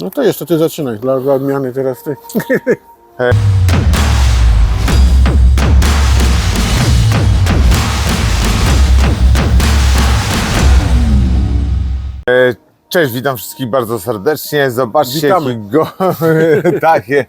No to jeszcze ty zaczynaj, dla, dla odmiany teraz ty. Cześć, witam wszystkich bardzo serdecznie. Zobaczcie, Witamy. jaki go... tak, je-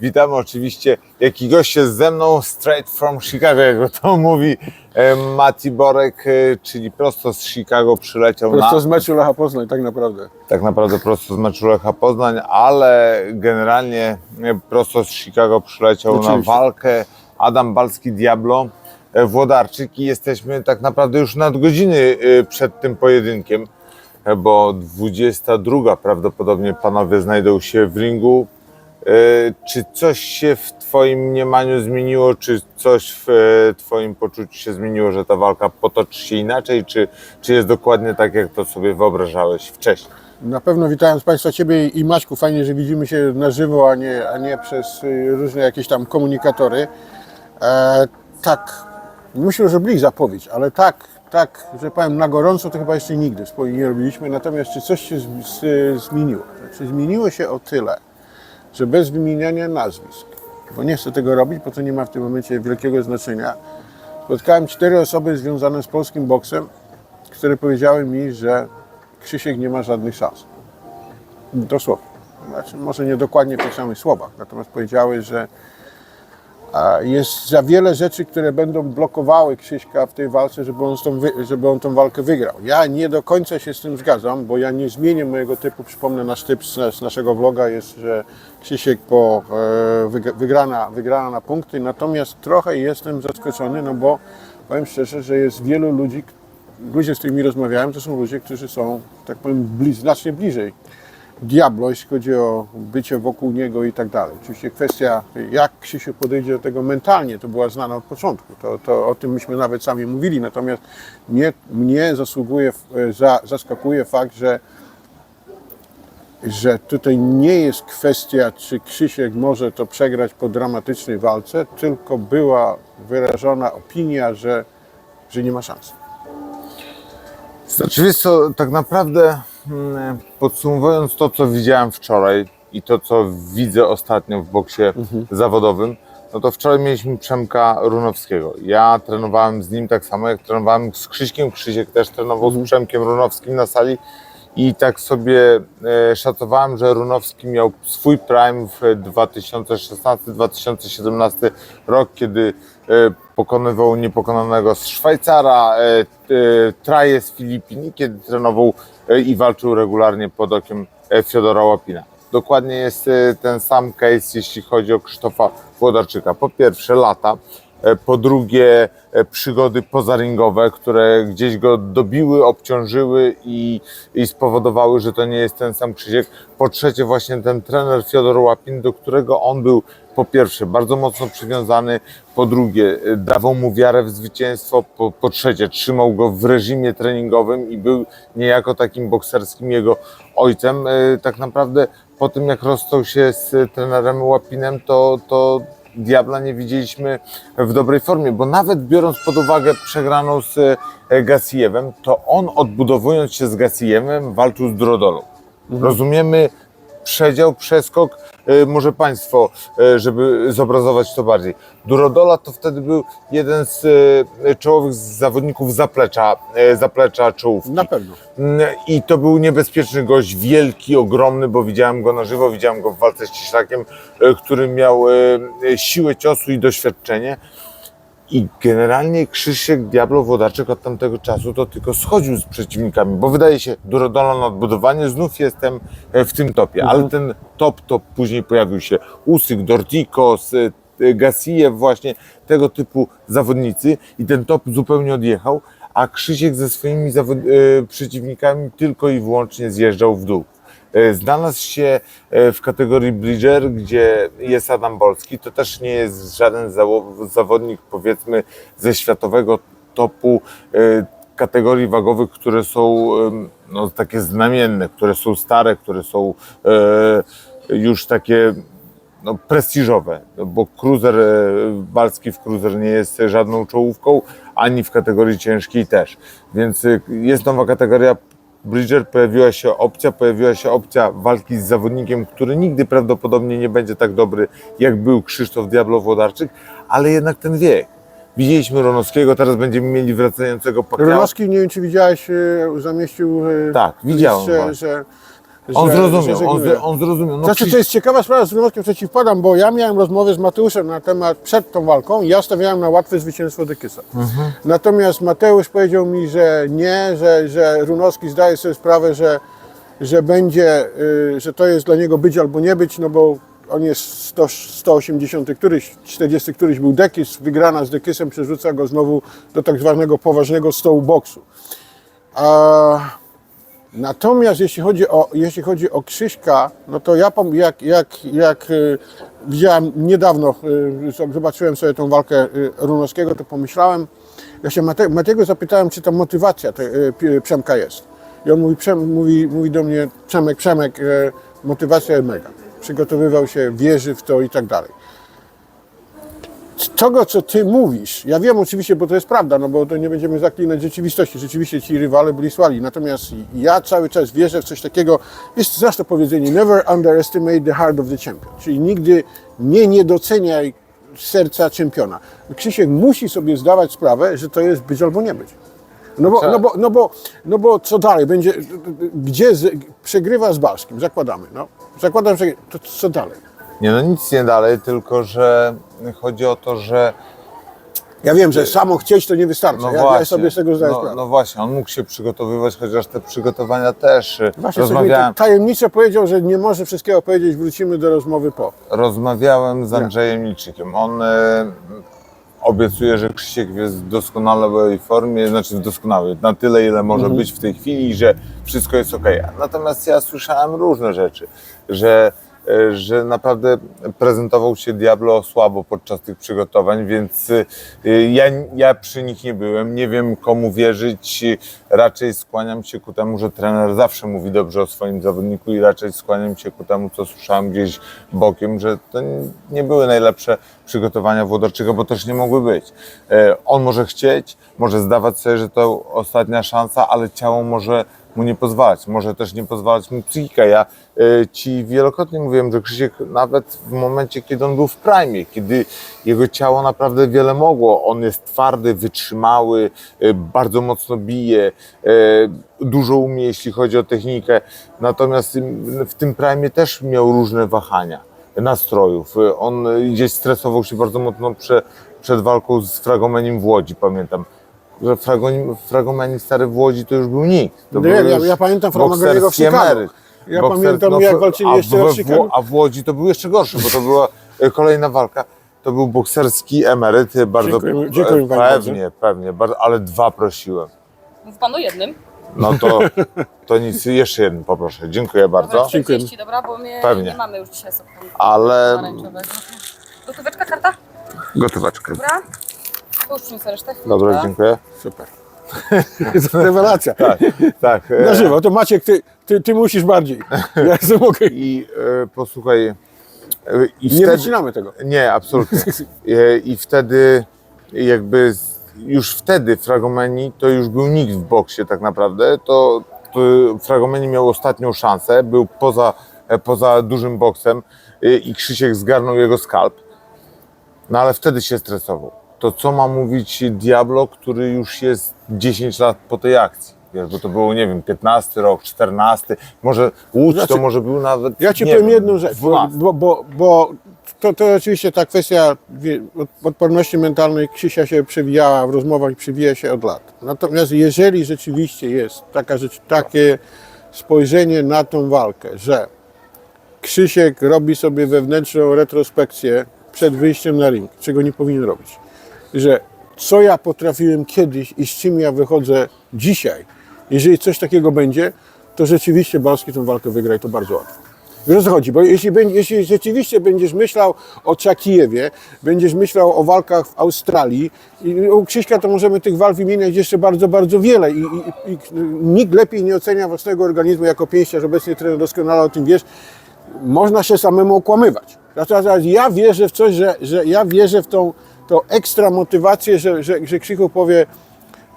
witamy oczywiście. Jaki gość jest ze mną, straight from Chicago, jak to mówi e, Mati Borek, e, czyli prosto z Chicago przyleciał Prosto na... z meczu Lecha Poznań, tak naprawdę. Tak naprawdę prosto z meczu Lecha Poznań, ale generalnie e, prosto z Chicago przyleciał na Oczywiście. walkę Adam Balski Diablo, Włodarczyk i jesteśmy tak naprawdę już nadgodziny e, przed tym pojedynkiem, bo 22 prawdopodobnie panowie znajdą się w ringu. E, Czy coś się w Twoim mniemaniu zmieniło, czy coś w e, Twoim poczuciu się zmieniło, że ta walka potoczy się inaczej, czy, czy jest dokładnie tak, jak to sobie wyobrażałeś wcześniej? Na pewno witając Państwa, Ciebie i Maćku, fajnie, że widzimy się na żywo, a nie, a nie przez y, różne jakieś tam komunikatory. E, tak, myślę, że blik zapowiedź, ale tak, tak, że powiem na gorąco, to chyba jeszcze nigdy wspólnie nie robiliśmy. Natomiast czy coś się z, z, zmieniło? Znaczy, zmieniło się o tyle, że bez wymieniania nazwisk, bo nie chcę tego robić, bo to nie ma w tym momencie wielkiego znaczenia. Spotkałem cztery osoby związane z polskim boksem, które powiedziały mi, że Krzysiek nie ma żadnych szans. Dosłownie. Znaczy, może nie dokładnie w tych samych słowach, natomiast powiedziały, że jest za wiele rzeczy, które będą blokowały Krzyśka w tej walce, żeby on, tą, żeby on tą walkę wygrał. Ja nie do końca się z tym zgadzam, bo ja nie zmienię mojego typu. Przypomnę, nasz typ z, naszego vloga jest, że Krzysiek po e, wyg- wygrana, wygrana na punkty, natomiast trochę jestem zaskoczony, no bo powiem szczerze, że jest wielu ludzi, ludzie, z którymi rozmawiałem, to są ludzie, którzy są, tak powiem, bli, znacznie bliżej Diablo, jeśli chodzi o bycie wokół niego i tak dalej. Oczywiście kwestia, jak Krzysiu podejdzie do tego mentalnie, to była znana od początku. To, to o tym myśmy nawet sami mówili, natomiast mnie, mnie zasługuje, za, zaskakuje fakt, że że tutaj nie jest kwestia, czy Krzysiek może to przegrać po dramatycznej walce, tylko była wyrażona opinia, że, że nie ma szans. Znaczy, wiesz co, tak naprawdę podsumowując to, co widziałem wczoraj i to, co widzę ostatnio w boksie zawodowym, no to wczoraj mieliśmy Przemka Runowskiego. Ja trenowałem z nim tak samo, jak trenowałem z Krzyśkiem. Krzysiek też trenował z Przemkiem Runowskim na sali i tak sobie e, szacowałem, że Runowski miał swój prime w 2016-2017 rok, kiedy pokonywał niepokonanego z Szwajcara, e, e, Traje z Filipin, kiedy trenował e, i walczył regularnie pod okiem e, Fiodora Łapina. Dokładnie jest e, ten sam case, jeśli chodzi o Krzysztofa Włodarczyka. Po pierwsze lata, e, po drugie e, przygody pozaringowe, które gdzieś go dobiły, obciążyły i, i spowodowały, że to nie jest ten sam Krzysiek. Po trzecie właśnie ten trener Fiodor Łapin, do którego on był po pierwsze bardzo mocno przywiązany, po drugie e, dawał mu wiarę w zwycięstwo, po, po trzecie trzymał go w reżimie treningowym i był niejako takim bokserskim jego ojcem. E, Tak naprawdę po tym jak rozstał się z trenerem Łapinem, to, to Diabla nie widzieliśmy w dobrej formie, bo nawet biorąc pod uwagę przegraną z e, Gasijewem, to on odbudowując się z Gasijewem walczył z Drodolą. Rozumiemy przedział, przeskok, e, może Państwo, e, żeby zobrazować to bardziej. Durodola to wtedy był jeden z e, czołowych zawodników zaplecza, zaplecza czołówki. Na pewno. Mm, I to był niebezpieczny gość, wielki, ogromny, bo widziałem go na żywo, widziałem go w walce z Ciślakiem, który miał siłę ciosu i doświadczenie. I generalnie Krzysiek Diablo Włodarczyk od tamtego czasu to tylko schodził z przeciwnikami, bo wydaje się, Durodola na odbudowanie, znów jestem e, w tym topie, ale ten top, to później pojawił się. Usyk, Dortikos, e, Gasijew właśnie, tego typu zawodnicy. I ten top zupełnie odjechał, a Krzysiek ze swoimi e, przeciwnikami tylko i wyłącznie zjeżdżał w dół. E, Znalazł się e, w kategorii Bridger, gdzie jest Adam Bolski. To też nie jest żaden zawodnik, powiedzmy, ze światowego topu e, kategorii wagowych, które są no, takie znamienne, które są stare, które są już takie no, prestiżowe, no, bo cruiser, Balski w cruiser nie jest żadną czołówką, ani w kategorii ciężkiej też. Więc jest nowa kategoria Bridger pojawiła się opcja, pojawiła się opcja walki z zawodnikiem, który nigdy prawdopodobnie nie będzie tak dobry, jak był Krzysztof Diablo-Włodarczyk, ale jednak ten wiek. Widzieliśmy Ronowskiego, teraz będziemy mieli wracającego Pacquiao. Ronowski, nie wiem czy widziałeś, e, zamieścił e, Tak, widziałem właśnie. że, On że- zrozumiał, że on, zro- on zrozumiał. No, Znaczy, to jest ciekawa sprawa, z Ronowskim przeciwpadam, bo ja miałem rozmowę z Mateuszem na temat przed tą walką i ja stawiałem na łatwe zwycięstwo Dekysa. Mhm. Natomiast Mateusz powiedział mi, że nie, że, że Runowski zdaje sobie sprawę, że, że będzie, y, że to jest dla niego być albo nie być, no bo on jest 100, 180 któryś, 40 któryś był Dekys, wygrana z Dekysem przerzuca go znowu do tak zwanego poważnego stołu boksu. A, Natomiast jeśli chodzi o, jeśli chodzi o Krzyśka, no to ja jak, jak, jak y, widziałem niedawno, y, zo- zobaczyłem sobie tą walkę y, Runowskiego, to pomyślałem, ja się Mate, Matego zapytałem, czy ta motywacja te, Przemka jest. I on mówi, Przem, mówi, mówi do mnie, Przemek, Przemek, motywacja jest mega. Przygotowywał się, wierzy w to i tak dalej tego, co ty mówisz, ja wiem oczywiście, bo to jest prawda, no bo to nie będziemy zaklinać rzeczywistości. Rzeczywiście ci rywale byli słali. Natomiast ja cały czas wierzę w coś takiego, jest znasz to powiedzenie, never underestimate the heart of the champion. Czyli nigdy nie niedoceniaj serca czempiona. Krzysiek musi sobie zdawać sprawę, że to jest być albo nie być. No bo, no bo, no bo, no bo co dalej? Będzie, gdzie z, przegrywa z Balskim, zakładamy. No. Zakładam, że to co dalej? Nie no nic nie dalej, tylko że chodzi o to, że Ja wiem, że samo chcieć to nie wystarczy. no ja, właśnie, ja sobie z tego zdaję no, sprawę. no właśnie, on mógł się przygotowywać, chociaż te przygotowania też y, Właśnie sobie rozmawiałem, tak tajemniczo powiedział, że nie może wszystkiego powiedzieć, wrócimy do rozmowy po. rozmawiałem z Andrzejem Liczykiem. On e, obiecuje, że Krzysiek jest w doskonałej formie, znaczy w doskonałej, na tyle ile może Mhm. być w tej chwili że wszystko jest ok. Natomiast ja słyszałem różne rzeczy, że że naprawdę prezentował się Diablo słabo podczas tych przygotowań, więc e, ja, ja przy nich nie byłem, nie wiem komu wierzyć, raczej skłaniam się ku temu, że trener zawsze mówi dobrze o swoim zawodniku i raczej skłaniam się ku temu, co słyszałem gdzieś bokiem, że to nie były najlepsze przygotowania Włodarczyka, bo też nie mogły być. E, On może chcieć, może zdawać sobie, że to ostatnia szansa, ale ciało może mu nie pozwalać, może też nie pozwalać mu psychika. Ja e, Ci wielokrotnie mówiłem, że Krzysiek nawet w momencie, kiedy on był w prime, kiedy jego ciało naprawdę wiele mogło, on jest twardy, wytrzymały, e, bardzo mocno bije, e, dużo umie, jeśli chodzi o technikę, natomiast w tym prime też miał różne wahania nastrojów. On gdzieś stresował się bardzo mocno prze, przed walką z Fragomenim w Łodzi, pamiętam. Że Fragonim, Fragomenin stary w Łodzi to już był nikt. To Nie, był ja- ja pamiętam Fragomeniego w bokserski Chicago. emeryt. Ja Bokser- pamiętam, jak w- walczyli a jeszcze w, w a w Łodzi to był jeszcze gorszy, bo to była e, kolejna walka. To był bokserski emeryt, e, bardzo Dziękuję- dziękuję e, pewnie, pewnie, bardzo, ale dwa prosiłem. Mów panu jednym. No to, to nic, jeszcze jeden poproszę. Dziękuję bardzo. Dobra, Dziękuję. 40, dobra, bo my Pewnie. nie mamy już dzisiaj soku Ale. Gotóweczka karta? gotóweczkę. Dobra. Resztę. Dobra, dziękuję. Super. Rewelacja. Tak, tak. e, Na żywo, to Maciek, ty, ty, ty musisz bardziej. Ja sobie mogę. I e, posłuchaj. e, I Nie wtedy, wycinamy tego. Nie, absolutnie. E, I wtedy jakby z- już wtedy Fragomeni to już był nikt w boksie tak naprawdę. To, to Fragomeni miał ostatnią szansę, był poza, e, poza dużym boksem e, i Krzysiek zgarnął jego skalp. No ale wtedy się stresował. To co ma mówić Diablo, który już jest 10 lat po tej akcji? Wiesz, bo to było, nie wiem, 15 rok, 14, może Łódź Znaczy, to może był nawet, Ja ci powiem wiem, jedną rzecz, bo, 12. bo, bo, bo to, to oczywiście ta kwestia odporności mentalnej Krzysia się przewijała w rozmowach i przewija się od lat. Natomiast jeżeli rzeczywiście jest taka rzecz, takie spojrzenie na tą walkę, że Krzysiek robi sobie wewnętrzną retrospekcję przed wyjściem na ring, czego nie powinien robić, że co ja potrafiłem kiedyś i z czym ja wychodzę dzisiaj, jeżeli coś takiego będzie, to rzeczywiście Balski tę walkę wygra i to bardzo łatwo. Wiesz o co chodzi? Bo jeśli, jeśli rzeczywiście będziesz myślał o Czakijewie, będziesz myślał o walkach w Australii, i u Krzyśka to możemy tych walk wymieniać jeszcze bardzo, bardzo wiele i, i, i nikt lepiej nie ocenia własnego organizmu jako pięściarz, obecnie trener doskonale o tym wiesz, można się samemu okłamywać. Natomiast ja wierzę w coś, że, że ja wierzę w tą, tą ekstra motywację, że, że, że Krzychu powie,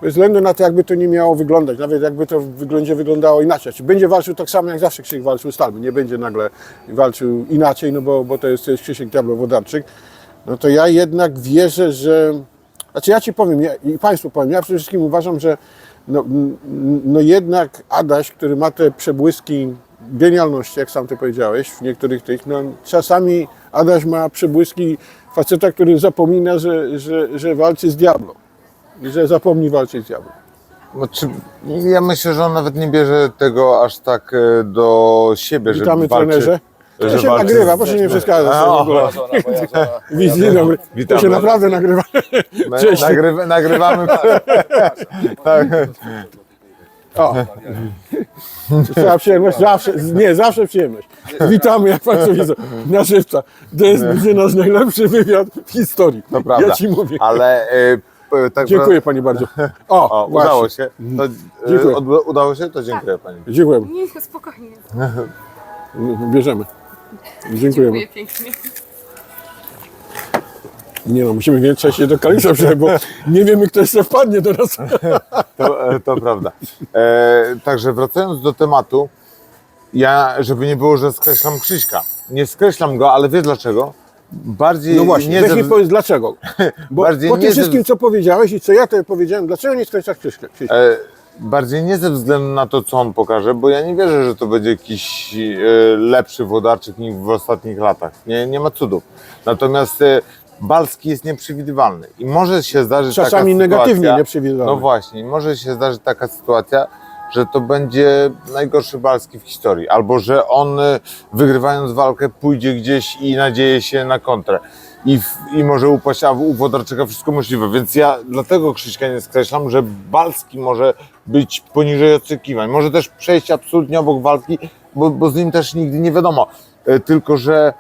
bez względu na to, jakby to nie miało wyglądać, nawet jakby to w wyglądzie wyglądało inaczej. Czy będzie walczył tak samo, jak zawsze Krzysiek walczył z Talby, nie będzie nagle walczył inaczej, no bo, bo to, jest, to jest Krzysiek Diablo-Wodarczyk, no to ja jednak wierzę, że... Znaczy ja Ci powiem ja, i Państwu powiem, ja przede wszystkim uważam, że no, no jednak Adaś, który ma te przebłyski genialności, jak sam Ty powiedziałeś, w niektórych tych, no czasami Adaś ma przebłyski faceta, który zapomina, że, że, że walczy z Diablo. I że zapomni walczyć z Diablo. Znaczy, ja myślę, że on nawet nie bierze tego aż tak e, do siebie, że Witamy walczy, trenerze. To się walczy nagrywa, proszę nie przeszkadzać A, sobie w o, ogóle. Widz, dzień dobry. To Witamy. się naprawdę nagrywa. Cześć. Nagrywa, nagrywamy. tak. O. Cała przyjemność, zawsze, nie, zawsze przyjemność. Witamy, jak Państwo widzą, na żywca. To jest nasz najlepszy wywiad w historii. To prawda. Ja Ci mówię. Ale e, p- tak Dziękuję Pani bardzo. O, O, właśnie. udało się. To, Dziękuję. od, udało się? To dziękuję Pani. Dziękuję. Nie, spokojnie. Bierzemy. Dziękujemy. Dziękuję pięknie. Nie no, musimy więcej się do przyjechać, bo nie wiemy, kto jeszcze wpadnie do nas. To, e, to prawda. E, także wracając do tematu, ja, żeby nie było, że skreślam Krzyśka. Nie skreślam go, ale wiesz dlaczego? Bardziej No właśnie, nie weź ze, mi powiedz dlaczego. Bo Bardziej po tym ze- wszystkim, co powiedziałeś i co ja Tobie powiedziałem, dlaczego nie skreślasz Krzyśka? Krzyśka? e, bardziej nie ze względu na to, co on pokaże, bo ja nie wierzę, że to będzie jakiś e, lepszy wodarczyk niż w ostatnich latach. Nie, nie ma cudów. Natomiast e, Balski jest nieprzewidywalny i może się zdarzyć Czasami taka negatywnie sytuacja, nieprzewidywalny. No właśnie, może się zdarzyć taka sytuacja, że to będzie najgorszy Balski w historii, albo że on y, wygrywając walkę pójdzie gdzieś i nadzieje się na kontrę. I, w, I może upaść, a u Wodarczyka wszystko możliwe. Więc ja dlatego Krzyśka nie skreślam, że Balski może być poniżej oczekiwań. Może też przejść absolutnie obok walki, bo, bo z nim też nigdy nie wiadomo. Y, Tylko, że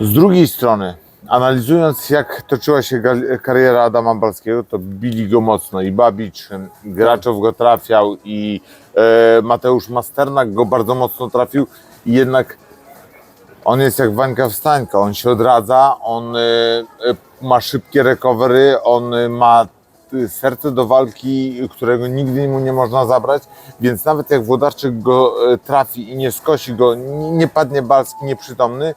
z drugiej strony, analizując jak toczyła się kariera Adama Balskiego, to bili go mocno i Babicz, i Graczow go trafiał i e, Mateusz Masternak go bardzo mocno trafił i jednak on jest jak Wańka Wstańka, on się odradza, on e, e, ma szybkie recovery, on e, ma e, serce do walki, którego nigdy mu nie można zabrać, więc nawet jak Włodarczyk go e, trafi i nie skosi go, nie padnie Balski nieprzytomny,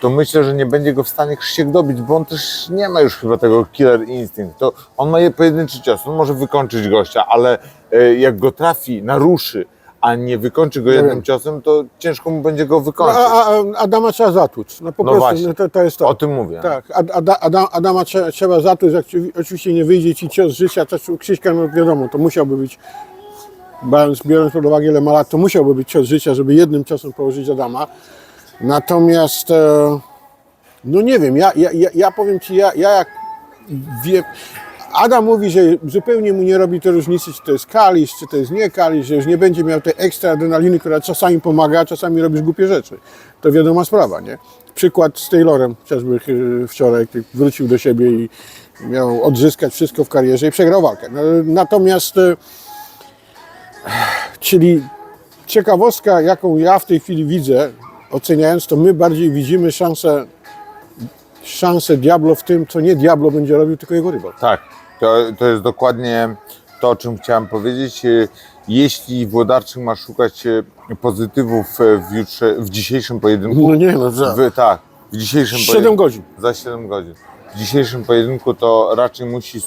to myślę, że nie będzie go w stanie Krzysiek dobić, bo on też nie ma już chyba tego killer instinct. To on ma je pojedynczy cios, on może wykończyć gościa, ale e, jak go trafi, naruszy, a nie wykończy go jednym ciosem, to ciężko mu będzie go No, wykończyć. a, a, Adama trzeba zatłuc. No po No prostu właśnie. no, to, to jest to. O tym mówię. Tak, Ad- Ada, Adam, Adama trzeba, trzeba zatłuc, oczywiście nie wyjdzie ci cios życia, to Krzyśka, no wiadomo, to musiałby być, biorąc, biorąc pod uwagę ile ma lat, to musiałby być cios życia, żeby jednym ciosem położyć Adama. Natomiast, e, no nie wiem, ja, ja, ja, powiem Ci, ja, ja jak wiem, Adam mówi, że zupełnie mu nie robi to różnicy, czy to jest kalisz, czy to jest nie kalisz, że już nie będzie miał tej ekstra adrenaliny, która czasami pomaga, a czasami robisz głupie rzeczy. To wiadoma sprawa, nie? Przykład z Taylorem, chociażby e, wczoraj, wrócił do siebie i miał odzyskać wszystko w karierze i przegrał walkę. No, Natomiast, e, czyli ciekawostka, jaką ja w tej chwili widzę, oceniając, to my bardziej widzimy szansę, szansę Diablo w tym, co nie Diablo będzie robił, tylko jego rywal. Tak, to, to jest dokładnie to, o czym chciałem powiedzieć. Jeśli Włodarczyk ma szukać e, pozytywów e, w, jutrze, w dzisiejszym pojedynku, No nie, no za w, tak, w dzisiejszym 7 pojedynku, godzin. za 7 godzin. W dzisiejszym pojedynku to raczej musi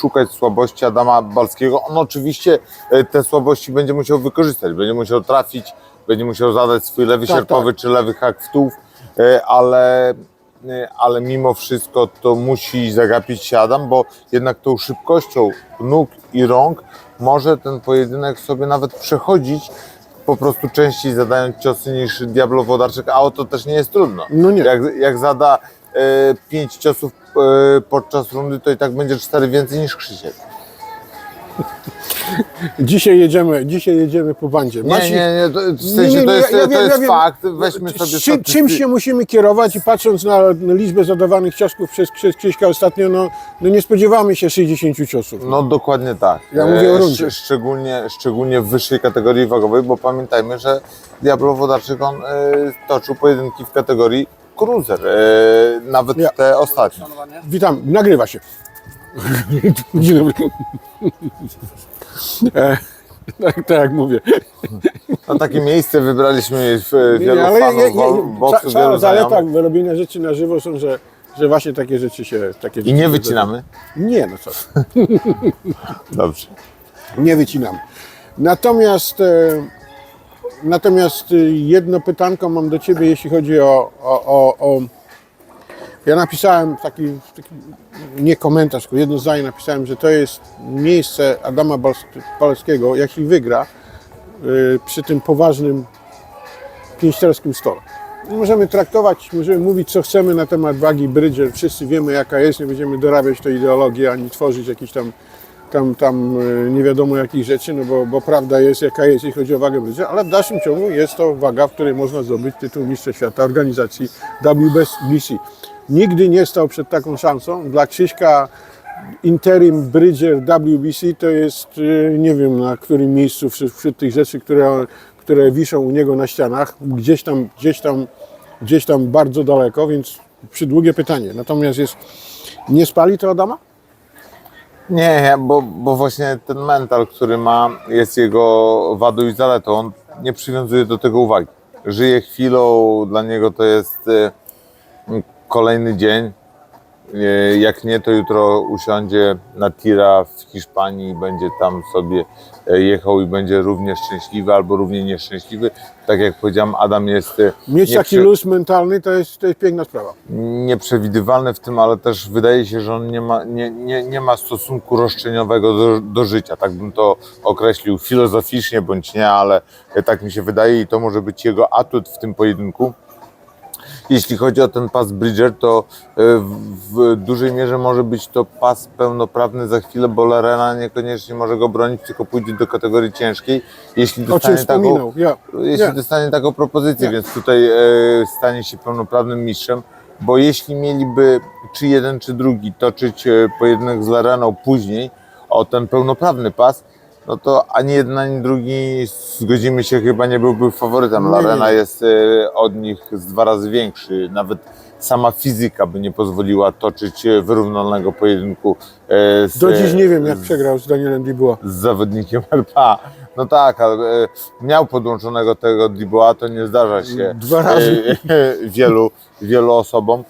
szukać słabości Adama Balskiego. On oczywiście e, te słabości będzie musiał wykorzystać, będzie musiał trafić, będzie musiał zadać swój lewy Tak, sierpowy czy lewy hak w tułów, e, ale, e, ale mimo wszystko to musi zagapić się Adam, bo jednak tą szybkością nóg i rąk może ten pojedynek sobie nawet przechodzić po prostu częściej zadając ciosy niż Diablo Wodarczyk, a o to też nie jest trudno. No nie. Jak, jak zada e, pięć ciosów e, podczas rundy, to i tak będzie cztery więcej niż Krzysiek. Dzisiaj jedziemy, dzisiaj jedziemy po bandzie. Nie, Maciej, nie, nie, to, w Nie, sensie to jest, to fakt, weźmy sobie Czym, czym się musimy kierować i patrząc na liczbę zadawanych ciosków przez, przez Krzyśka ostatnio, no, no nie spodziewamy się 60 ciosów. No dokładnie tak. Ja mówię o rundzie. Szcz- Szczególnie, szczególnie w wyższej kategorii wagowej, bo pamiętajmy, że Diablo Wodarczyk on e, toczył pojedynki w kategorii cruiser, e, nawet Ja. te ostatnie. Witam, nagrywa się. Dzień dobry. E, tak, tak jak mówię. No takie miejsce wybraliśmy w wielu Nie, ale fanów je, je, bo- boksu, ca- cała wielu znajomych. robienia rzeczy na żywo są, że, że właśnie takie rzeczy się... Takie I rzeczy nie się wycinamy? Nie, no co. Dobrze. Nie wycinam. Natomiast, e, natomiast e, jedno pytanko mam do Ciebie, jeśli chodzi o, o, o, o ja napisałem taki, taki nie komentarz, tylko jedno zdanie napisałem, że to jest miejsce Adama Balskiego, jeśli wygra e, przy tym poważnym pięściarskim stole. Możemy traktować, możemy mówić co chcemy na temat wagi Bridger, wszyscy wiemy jaka jest, nie będziemy dorabiać tej ideologii, ani tworzyć jakichś tam tam, tam e, nie wiadomo jakich rzeczy, no bo, bo prawda jest jaka jest, jeśli chodzi o wagę Bridger, ale w dalszym ciągu jest to waga, w której można zdobyć tytuł Mistrza Świata organizacji WBC. Nigdy nie stał przed taką szansą. Dla Krzyśka interim Bridger WBC to jest, e, nie wiem na którym miejscu wśród, wśród tych rzeczy, które, które wiszą u niego na ścianach, gdzieś tam, gdzieś tam, gdzieś tam bardzo daleko, więc przydługie pytanie. Natomiast jest, nie spali to Adama? Nie, bo, bo właśnie ten mental, który ma, jest jego wadą i zaletą. On nie przywiązuje do tego uwagi. Żyje chwilą, dla niego to jest e, kolejny dzień. E, Jak nie, to jutro usiądzie na tira w Hiszpanii i będzie tam sobie e, jechał i będzie równie szczęśliwy albo równie nieszczęśliwy. Tak jak powiedziałem, Adam jest e, Mieć taki luz mentalny to jest, to jest piękna sprawa. nieprzewidywalny w tym, ale też wydaje się, że on nie ma, nie, nie, nie ma stosunku roszczeniowego do, do życia. Tak bym to określił filozoficznie bądź nie, ale tak mi się wydaje i to może być jego atut w tym pojedynku. Jeśli chodzi o ten pas Bridger, to e, w, dużej mierze może być to pas pełnoprawny za chwilę, bo Lerena niekoniecznie może go bronić, tylko pójdzie do kategorii ciężkiej. Jeśli dostanie taką. Ja. jeśli Nie. dostanie taką propozycję, Nie. więc tutaj e, stanie się pełnoprawnym mistrzem, bo jeśli mieliby czy jeden, czy drugi toczyć e, pojedynek z Lareną później o ten pełnoprawny pas, no to ani jeden, ani drugi, zgodzimy się, chyba nie byłby faworytem. Nie, Larena nie. jest e, od nich z dwa razy większy. Nawet sama fizyka by nie pozwoliła toczyć e, wyrównanego pojedynku e, z, Do dziś nie wiem, jak z- przegrał z Danielem Dubois. z zawodnikiem RPA. No tak, ale miał podłączonego tego Dubois, to nie zdarza się Dwa razy. wielu, wielu osobom.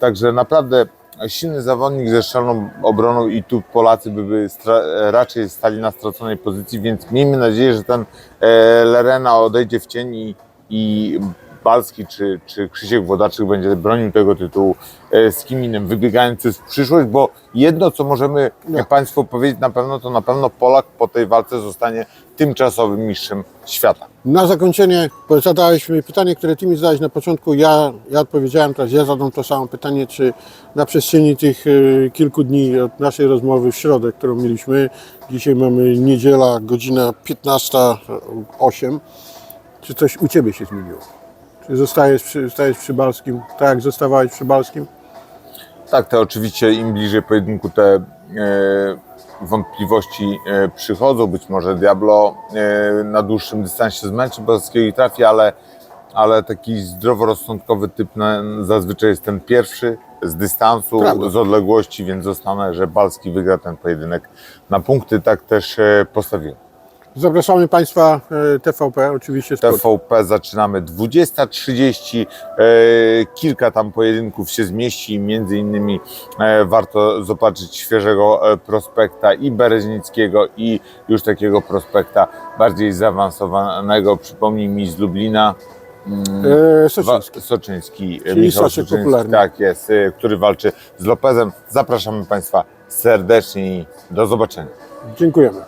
Także naprawdę silny zawodnik ze szczelną obroną i tu Polacy by, by stra- raczej stali na straconej pozycji, więc miejmy nadzieję, że ten e, Lerena odejdzie w cień i, i Balski czy, czy Krzysiek Włodaczyk będzie bronił tego tytułu e, z kim innym, wybiegając w przyszłość, bo jedno, co możemy No. Państwu powiedzieć na pewno, to na pewno Polak po tej walce zostanie tymczasowym mistrzem świata. Na zakończenie, zadałeś mi pytanie, które Ty mi zadałeś na początku, ja, ja odpowiedziałem, teraz ja zadam to samo pytanie, czy na przestrzeni tych e, kilku dni od naszej rozmowy w środę, którą mieliśmy, dzisiaj mamy niedziela, godzina 15.08, czy coś u Ciebie się zmieniło? Zostajesz przy, zostajesz przy Balskim, tak jak zostawałeś przy Balskim? Tak, to oczywiście im bliżej pojedynku te e, wątpliwości e, przychodzą. Być może Diablo e, na dłuższym dystansie zmęczy Balskiego i trafi, ale, ale taki zdroworozsądkowy typ na, zazwyczaj jest ten pierwszy z dystansu, Prawda. z odległości, więc zostanę, że Balski wygra ten pojedynek na punkty. Tak też e, postawiłem. Zapraszamy Państwa e, TVP, oczywiście sport. TVP zaczynamy 20.30. E, kilka tam pojedynków się zmieści. Między innymi e, warto zobaczyć świeżego prospekta i Bereźnickiego i już takiego prospekta bardziej zaawansowanego. Przypomnij mi z Lublina. Wa- Soczyński. Soczyński, Czyli Michał Soczyński, popularny. tak jest, który walczy z Lopezem. Zapraszamy Państwa serdecznie i do zobaczenia. Dziękujemy.